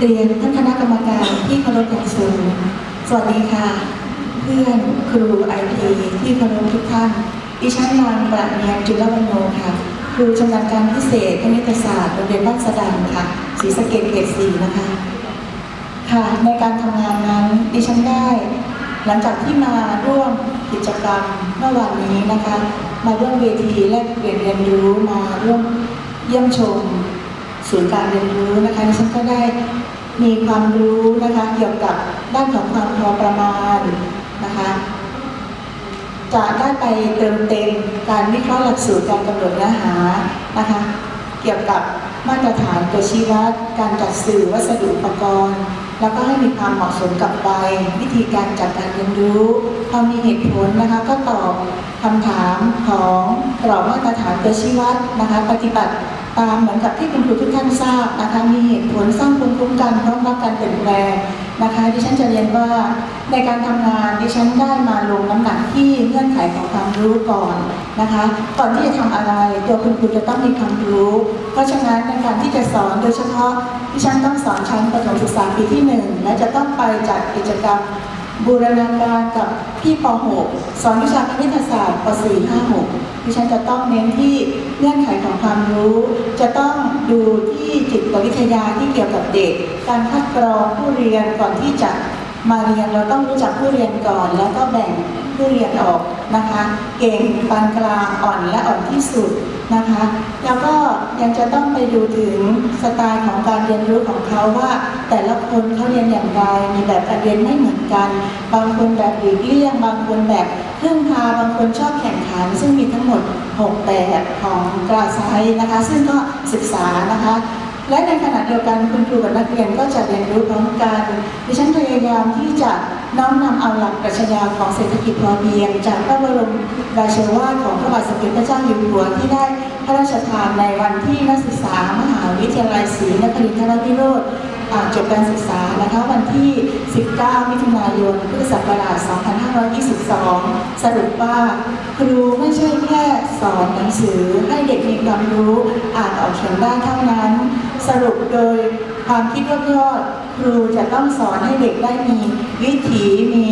เรียนท่านคณะกรรมการที่เคารพอย่างสูง สวัสดีค่ะ เพื่อนครูไอพีที่เคารพทุกท่าน ดิฉันนางประเนียนจุลวรรณโนค่ะ ครูชำนาญการพิเศษคณิตศาสตร์โรงเรียนบ้านสะดังค่ะศรีสะเกษเขตสี่นะคะ ค่ะ ในการทำงานนั้นดิฉันได้ หลังจากที่มาร่วมกิจกรรมเมื่อวานนี้นะคะ มาร่วมเวทีแลกเปลี่ยนเรียนรู้มาร่วมเยี่ยมชมศูนย์การเรียนรู้นะคะดิฉันก็ได้ มีความรู้นะคะเกี่ยวกับด้านของความพอประมาณนะคะจะได้ไปเติมเต็มการวิเคราะห์หลักสูตรการกำหนดเนื้อหานะคะเกี่ยวกับมาตรฐานตัวชี้วัด การจัดสื่อวัสดุอุปกรณ์ แล้วก็ให้มีความเหมาะสมกับวัยวิธีการจัดการเรียนรู้พอมีเหตุผลนะคะก็ตอบคำถามของกรอบมาตรฐานตัวชี้วัดนะคะปฏิบัติ ตามเหมือนกับที่คุณครูทุกท่านทราบนะคะมีเหตุผลสร้างภูมิคุ้มกันพร้อมรับการเปลี่ยนแปลงนะคะ ดิฉันจะเรียนว่าในการทำงานดิฉันได้มาลงน้ำหนักที่เงื่อนไขของความรู้ก่อนนะคะ ก่อนที่จะทำอะไรตัวคุณครูจะต้องมีความรู้ เพราะฉะนั้นในการที่จะสอนโดยเฉพาะดิฉันต้องสอนชั้นประถมศึกษาปีที่หนึ่งและจะต้องไปจัดกิจกรรม บูรณาการกับพี่ป .6 สอนวิชาคณิตศาสตร์ป .4 5 6 ดิฉันจะต้องเน้นที่เงื่อนไขของความรู้ จะต้องดูที่จิตวิทยาที่เกี่ยวกับเด็ก การคัดกรองผู้เรียนก่อนที่จะมาเรียนเราต้องรู้จักผู้เรียนก่อน แล้วก็แบ่ง ผู้เรียนออกนะคะ เก่งปานกลางอ่อนและอ่อนที่สุดนะคะ แล้วก็ยังจะต้องไปดูถึงสไตล์ของการเรียนรู้ของเขาว่า แต่ละคนเขาเรียนอย่างไรมีแบบการเรียนไม่เหมือนกัน บางคนแบบหลีกเลี่ยง บางคนแบบพึ่องพาบางคนชอบแข่งขัน ซึ่งมีทั้งหมด 6 แบบของกราไซนะคะ ซึ่งก็ศึกษานะคะ และในขณะเดียวกันคุณครูกับนักเรียนก็จะเรียนรู้พร้อมกัน ดิฉันพยายามที่จะน้อมนำเอาหลักปรัชญาของเศรษฐกิจพอเพียง จากพระบรมราชวาทของพระบาทสมเด็จพระเจ้าอยู่หัวที่ได้พระราชทานในวันที่นักศึกษามหาวิทยาลัยศรีนครินทรวิโรธอ่าจบการศึกษานะคะวันที่ 19 มิถุนายน พุทธศักราช 2522 สรุปว่า ครูไม่ใช่แค่สอนหนังสือให้เด็กมีความรู้อ่านออกเขียนได้เท่านั้น สรุปโดยความคิดรวบยอดครูจะต้องสอนให้เด็กได้มีวิถีมี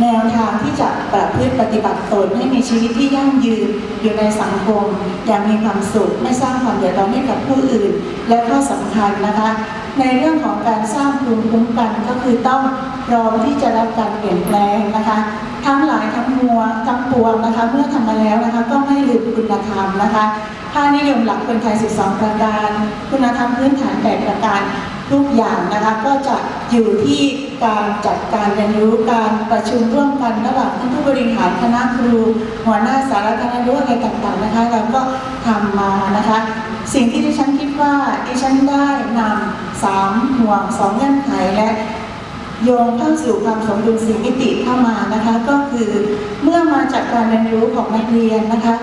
แนวทางที่จะประพฤติปฏิบัติตนให้มีชีวิตที่ยั่งยืนอยู่ในสังคมอย่างมีความสุขไม่สร้างความเดือดร้อนให้กับผู้อื่น และข้อสำคัญนะคะ ในเรื่องของการสร้างภูมิคุ้มกันก็คือต้องพร้อมที่จะรับการเปลี่ยนแปลงนะคะทั้งหลายทั้งมัวทั้งปวงนะคะ เมื่อทำมาแล้วนะคะก็ไม่ลืมคุณธรรมนะคะ ค่านิยมหลักคนไทย 12 ประการ คุณธรรมพื้นฐาน8ประการทุกอย่างนะคะก็จะอยู่ที่การจัดการเรียนรู้การประชุมร่วมกันระหว่างท่านผู้บริหารคณะครู หัวหน้าสารคณะรู้อะไรต่างๆนะคะเราก็ทำมานะคะ สิ่งที่ดิฉันคิดว่าดิฉันได้นำสามห่วงสองเงื่อนไขและโยงเข้าสู่ความสมดุลสีมิติเข้ามานะคะ ก็คือเมื่อมาจากการเรียนรู้ของนักเรียนนะคะ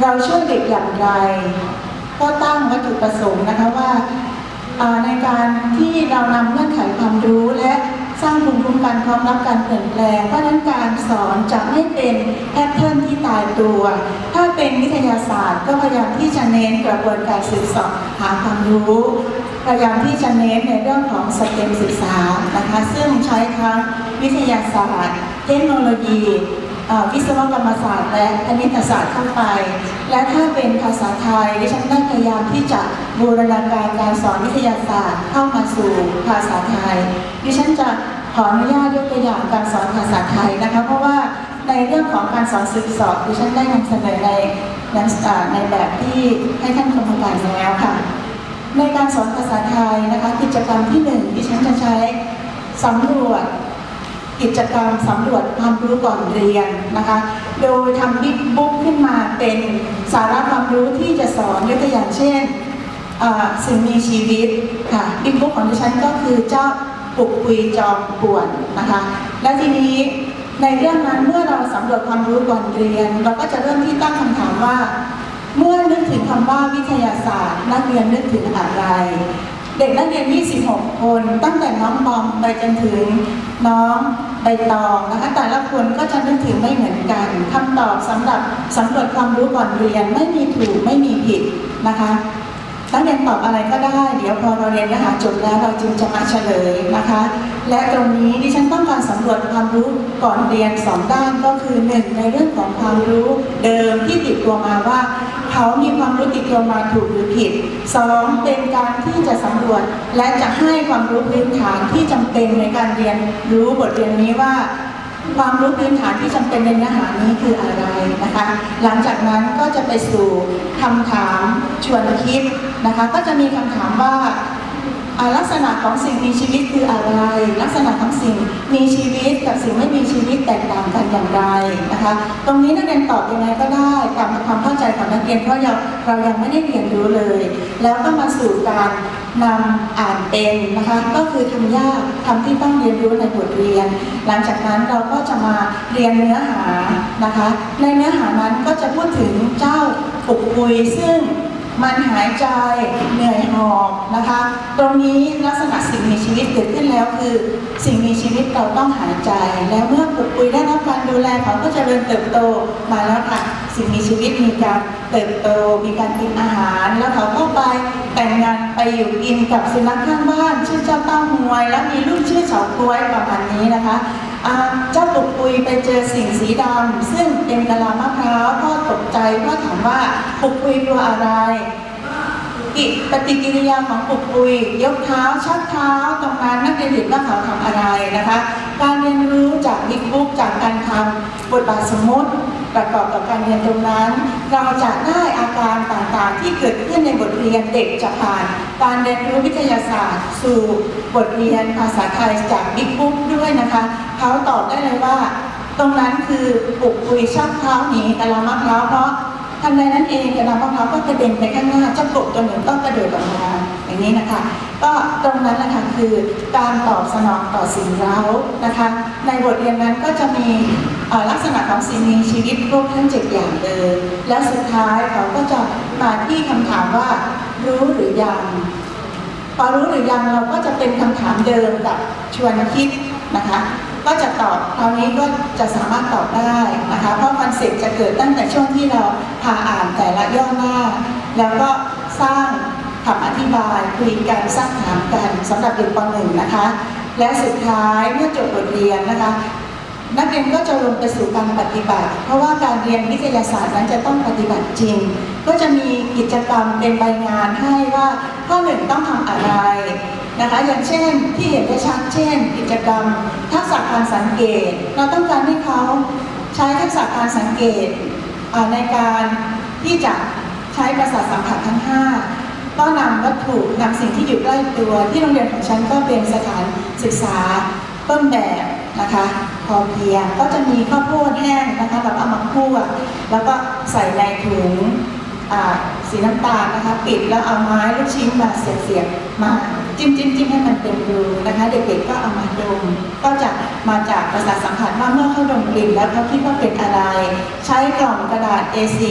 เราช่วยเด็กอย่างไร ก็ตั้งวัตถุประสงค์นะคะว่าในการที่เรานำเงื่อนไขความรู้และสร้างภูมิคุ้มกันพร้อมรับการเปลี่ยนแปลง เพราะนั้นการสอนจะไม่เป็นแพทเทิร์นที่ตายตัว ถ้าเป็นวิทยาศาสตร์ ก็พยายามที่จะเน้นกระบวนการสืบสอบหาความรู้พยายามที่จะเน้นในเรื่องของสเต็มศึกษานะคะ ซึ่งใช้ทั้งวิทยาศาสตร์ เทคโนโลยี วิศวกรรมศาสตร์และคณิตศาสตร์เข้าไป และถ้าเป็นภาษาไทยดิฉันได้พยายามที่จะบูรณาการการสอนวิทยาศาสตร์เข้ามาสู่ภาษาไทย ดิฉันจะขออนุญาตยกตัวอย่างการสอนภาษาไทยนะคะ เพราะว่าในเรื่องของการสอนศึกสอบดิฉันได้นำเสนอในนังสือในแบบที่ให้ท่านกรรมการแล้วค่ะ ในการสอนภาษาไทยนะคะกิจกรรมที่หนึ่งดิฉันจะใช้สำรวจ กิจกรรมสำรวจความรู้ก่อนเรียนนะคะ โดยทำบิ๊กบุ๊กขึ้นมาเป็นสาระความรู้ที่จะสอนยกตัวอย่างเช่นสิ่งมีชีวิตค่ะบิ๊กบุ๊กของดิฉันก็คือเจ้าปุกปุยจอมป่วนนะคะ และทีนี้ในเรื่องนั้นเมื่อเราสำรวจความรู้ก่อนเรียน เราก็จะเริ่มที่ตั้งคำถามว่า เมื่อนึกถึงคำว่าวิทยาศาสตร์ นักเรียนนึกถึงอะไร เด็กนักเรียน 26 คน ตั้งแต่น้องบอมไปจนถึงน้อง ใบตองนะคะแต่ละคนก็จะนึกถึงไม่เหมือนกันคำตอบสำหรับสำรวจความรู้ก่อนเรียนไม่มีถูกไม่มีผิดนะคะนักเรียนตอบอะไรก็ได้ เดี๋ยวพอเราเรียนเนื้อหาจบแล้วเราจึงจะมาเฉลยนะคะ และตรงนี้ดิฉันต้องการสำรวจความรู้ก่อนเรียนสองด้านก็คือหนึ่งในเรื่องของความรู้เดิมที่ติดตัวมาว่า เขามีความรู้ติดตัวมาถูกหรือผิดสองเป็นการที่จะสำรวจ และจะให้ความรู้พื้นฐานที่จำเป็นในการเรียนรู้บทเรียนนี้ว่า ความรู้พื้นฐานที่จำเป็นในเนื้อหานี้คืออะไรนะคะ หลังจากนั้นก็จะไปสู่คำถามชวนคิดนะคะ ก็จะมีคำถามว่า ลักษณะของสิ่งมีชีวิตคืออะไร ลักษณะของสิ่งมีชีวิตกับสิ่งไม่มีชีวิตแตกต่างกันอย่างไรนะคะ ตรงนี้นักเรียนตอบยังไงก็ได้ตามความเข้าใจของนักเรียนเพราะเราเรายังไม่ได้เรียนรู้เลย แล้วก็มาสู่การนำอ่านเป็นนะคะก็คือทำยากทำที่ต้องเรียนรู้ในบทเรียน หลังจากนั้นเราก็จะมาเรียนเนื้อหานะคะ ในเนื้อหานั้นก็จะพูดถึงเจ้าปุกปุยซึ่ง มันหายใจเหนื่อยหอบนะคะ ตรงนี้ลักษณะสิ่งมีชีวิตเกิดขึ้นแล้วคือ สิ่งมีชีวิตเราต้องหายใจ แล้วเมื่อปุกปุยได้รับการดูแลเขาก็จะเริญเติบโตมาแล้วค่ะ สิ่งมีชีวิตมีการเติบโต มีการกินอาหาร แล้วเขาก็ไปแต่งงานไปอยู่กินกับสุนัขข้างบ้านชื่อเจ้าเต้าหวย แล้วมีลูกชื่อเฉาก้วยประมาณนี้นะคะเจ้าปุกปุยไปเจอสิ่งสีดำซึ่งเป็นกะลามะพร้าวพ่อตกใจพ่อถามว่า ปุกปุยกลัวอะไรกิปฏิกิริยาของปุกปุย ยกเท้าชักเท้าตรงนั้นนักเรียนเห็นว่าเขาทำอะไรนะคะ การเรียนรู้จากบิ๊กบุ๊กจากการทำบทบาทสมมติประกอบกับการเรียนตรงนั้น เราจะได้อาการต่างๆ ที่เกิดขึ้นในบทเรียนเด็กจะผ่าน การเรียนรู้วิทยาศาสตร์ สู่บทเรียนภาษาไทยจากบิ๊กบุ๊กด้วยนะคะเขาตอบได้เลยว่า ตรงนั้นคือปุกปุยชักเท้าหนีกะลามะพร้าวเพราะ ทันใดนั้นเองกระดาษมะพร้าวก็กระเด็นไปข้างหน้าเจ้ากบตัวหนึ่งก็กระโดดออกมาอย่างนี้นะคะ ก็ตรงนั้นนะคะคือการตอบสนองต่อสิ่งเร้านะคะ ในบทเรียนนั้นก็จะมีลักษณะของสิ่งมีชีวิตครบทั้งเจ็ดอย่างเลย และสุดท้ายเขาก็จะมาที่คำถามว่ารู้หรือยังพอรู้หรือยังเราก็จะเป็นคำถามเดิมกับชวนคิดนะคะ ก็จะตอบคราวนี้ก็จะสามารถตอบได้นะคะ เพราะคอนเซ็ปต์จะเกิดตั้งแต่ช่วงที่เราพาอ่านแต่ละย่อหน้า แล้วก็สร้างคำอธิบายคุยกันสร้างถามกันสำหรับเด็กป .1 นะคะ และสุดท้ายเมื่อจบบทเรียนนะคะ นักเรียนก็จะลงไปสู่การปฏิบัติ เพราะว่าการเรียนวิทยาศาสตร์นั้นจะต้องปฏิบัติจริง ก็จะมีกิจกรรมเป็นใบงานให้ว่าข้อหนึ่งต้องทำอะไรนะคะอย่างเช่นที่เห็นได้ชัดเช่น กิจกรรม ทักษะการสังเกต เราต้องการให้เขา ใช้ทักษะการสังเกตในการที่จะใช้ประสาทสัมผัสทั้งห้าก็นำวัตถุนำสิ่งที่อยู่ใกล้ตัวที่โรงเรียนของฉันก็เป็นสถานศึกษาต้นแบบนะคะพอเพียงก็จะมีข้าวโพดแห้งนะคะเราเอามาคั่วแล้วก็ใส่ในถุงสีน้ำตาลนะคะ ปิดแล้วเอาไม้ลูกชิ้นมาเสียบๆมา จิ้มจิ้มจิ้มให้มันเป็นรูนะคะ เด็กๆก็เอามาดมก็จะมาจากประสาทสัมผัสว่าเมื่อเขาดมกลิ่นแล้วเขาคิดว่าเป็นอะไร ใช้กล่องกระดาษ A4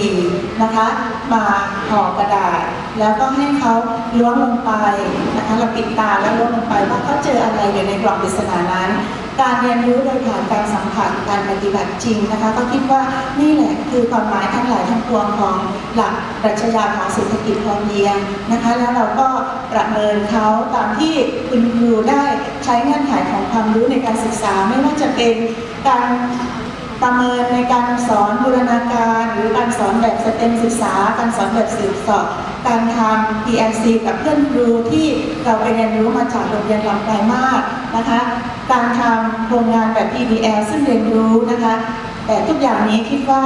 นะคะ มาห่อกระดาษ แล้วก็ให้เขาล้วงลงไปนะคะเราปิดตาแล้วล้วงลงไปว่าเขาเจออะไรอยู่ในกล่องปริศนานั้น การเรียนรู้โดยผ่านการสัมผัสการปฏิบัติจริงนะคะ ก็คิดว่านี่แหละคือความหมายทั้งหลายทั้งปวงของหลักปรัชญาของเศรษฐกิจพอเพียงนะคะ แล้วเราก็ประเมินเขาตามที่คุณครูได้ใช้เงื่อนไขของความรู้ในการศึกษาไม่ว่าจะเป็นการ ประเมินในการสอนบูรณาการหรือการสอนแบบสเต็มศึกษา การสอนแบบสืบสอบการทำ PLC กับเพื่อนครูที่เราไปเรียนรู้มาจากโรงเรียนลำไยมากนะคะ การทำโครงงานแบบ PBL ซึ่งเรียนรู้นะคะ แต่ทุกอย่างนี้คิดว่า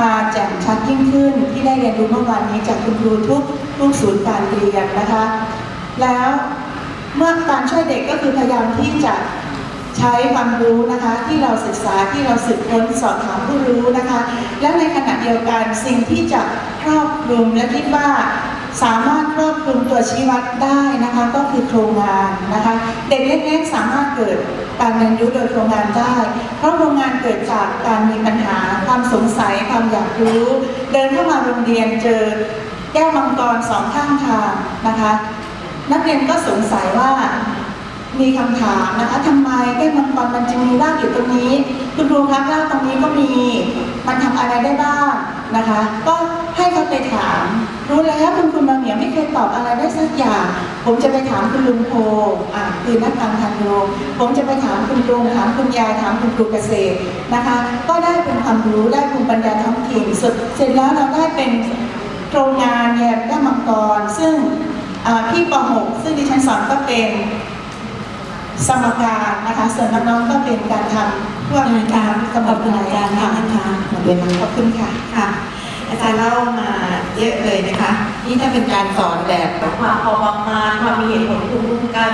มาแจ่มชัดยิ่งขึ้นที่ได้เรียนรู้เมื่อวานนี้จากคุณครูทุกทุกศูนย์การเรียนนะคะ แล้วเมื่อการช่วยเด็กก็คือพยายามที่จะ ใช้ความรู้นะคะที่เราศึกษาที่เราสืบค้นสอบถามผู้รู้นะคะ และในขณะเดียวกันสิ่งที่จะครอบคลุมและคิดว่าสามารถครอบคลุมตัวชี้วัดได้นะคะก็คือโครงงานนะคะ เด็กเล็กๆสามารถเกิดการเรียนรู้โดยโครงงานได้ เพราะโครงงานเกิดจากการมีปัญหาความสงสัยความอยากรู้ เดินเข้ามาโรงเรียนเจอแก้วมังกรสองข้างทางนะคะ นักเรียนก็สงสัยว่า มีคำถามนะคะทำไมแก้มังกรมันจึงมีรากอยู่ตรงนี้ คุณครูครับรากตรงนี้ก็มี มันทำอะไรได้บ้างนะคะ ก็ให้เขาไปถาม รู้แล้วคุณคุณมาเหมียวไม่เคยตอบอะไรได้สักอย่าง ผมจะไปถามคุณลุงโพอ่าคือนักการทันโยผมจะไปถามคุณลุงถามคุณยายถามคุณครูเกษตรนะคะ ก็ได้เป็นความรู้ได้ภูมิปัญญาท้องถิ่นสุดเสร็จแล้วเราได้เป็นโครงงานเนี่ยแก้มังกรซึ่งพี่ป .6 ซึ่งดิฉันสอนก็เป็น สมการนะคะ ส่วนน้องๆก็เป็นการทำพวกการกำหนดรายการค่ะขอบคุณค่ะค่ะ อาจารย์เล่ามาเยอะเลยนะคะ นี่ถ้าเป็นการสอนแบบความพอประมาณความมีเหตุผลภูมิคุ้มกัน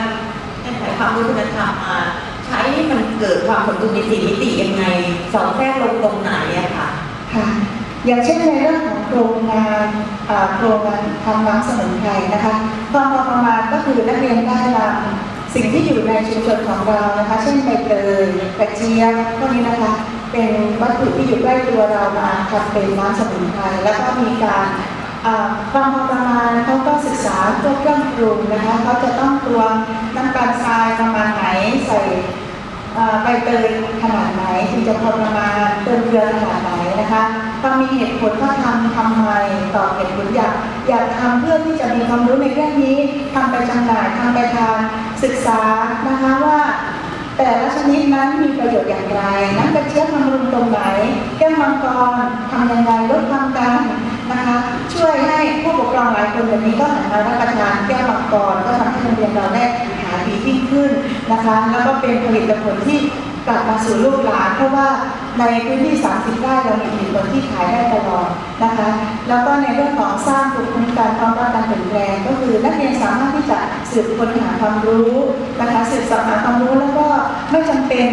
ใช้ความรู้คุณธรรมมาใช้ให้มันเกิดความสมดุลในสี่มิติยังไง สอนแทรกลงตรงไหนอะค่ะค่ะอย่างเช่นในเรื่องของโครงงานอ่าโครงงานทำน้ำสมุนไพรนะคะความพอประมาณก็คือนักเรียนได้นำ สิ่งที่อยู่ในชุมชนของเรานะคะ เช่นใบเตยกระเจี๊ยบพวกนี้นะคะ เป็นวัตถุที่อยู่ใกล้ตัวเรามาทำเป็นน้ำสมุนไพรแล้วก็มีการอ่าความพอประมาณเขาก็ศึกษาตัวเครื่องปรุงนะคะเขาจะต้องตวงน้ำตาลทรายประมาณไหนใส่ใบเตยขนาดไหนถึงจะพอประมาณเติมเกลือขนาดไหนนะคะต้องมีเหตุผลว่าทำทำไมตอบเหตุผลอย่าก อยากทำเพื่อที่จะมีความรู้ในเรื่องนี้ทำไปจำหน่ายทำไปทานศึกษานะคะว่า แต่ละชนิดนั้นมีประโยชน์อย่างไรน้ำกระเจี๊ยบบำรุงตรงไหนแก้วมังกรทำยังไงลดความดันนะคะ ช่วยให้ผู้ปกครองหลายคนแบบนี้ก็หันมารับประทานแก้วมังกรก็ทำให้โรงเรียนเราได้หาดียิ่งขึ้นนะคะ แล้วก็เป็นผลิตผลที่ กลับมาสู่ลูกหลานเพราะว่าในพื้นที่ 30ไร่เรามีผลิตผลที่ขายได้ตลอดนะคะ แล้วก็ในเรื่องของสร้างภูมิคุ้มกันป้องกันการเปลี่ยนแปลงก็คือนักเรียนสามารถที่จะสืบค้นหาความรู้นะคะสืบสาหาความรู้แล้วก็ไม่จำเป็น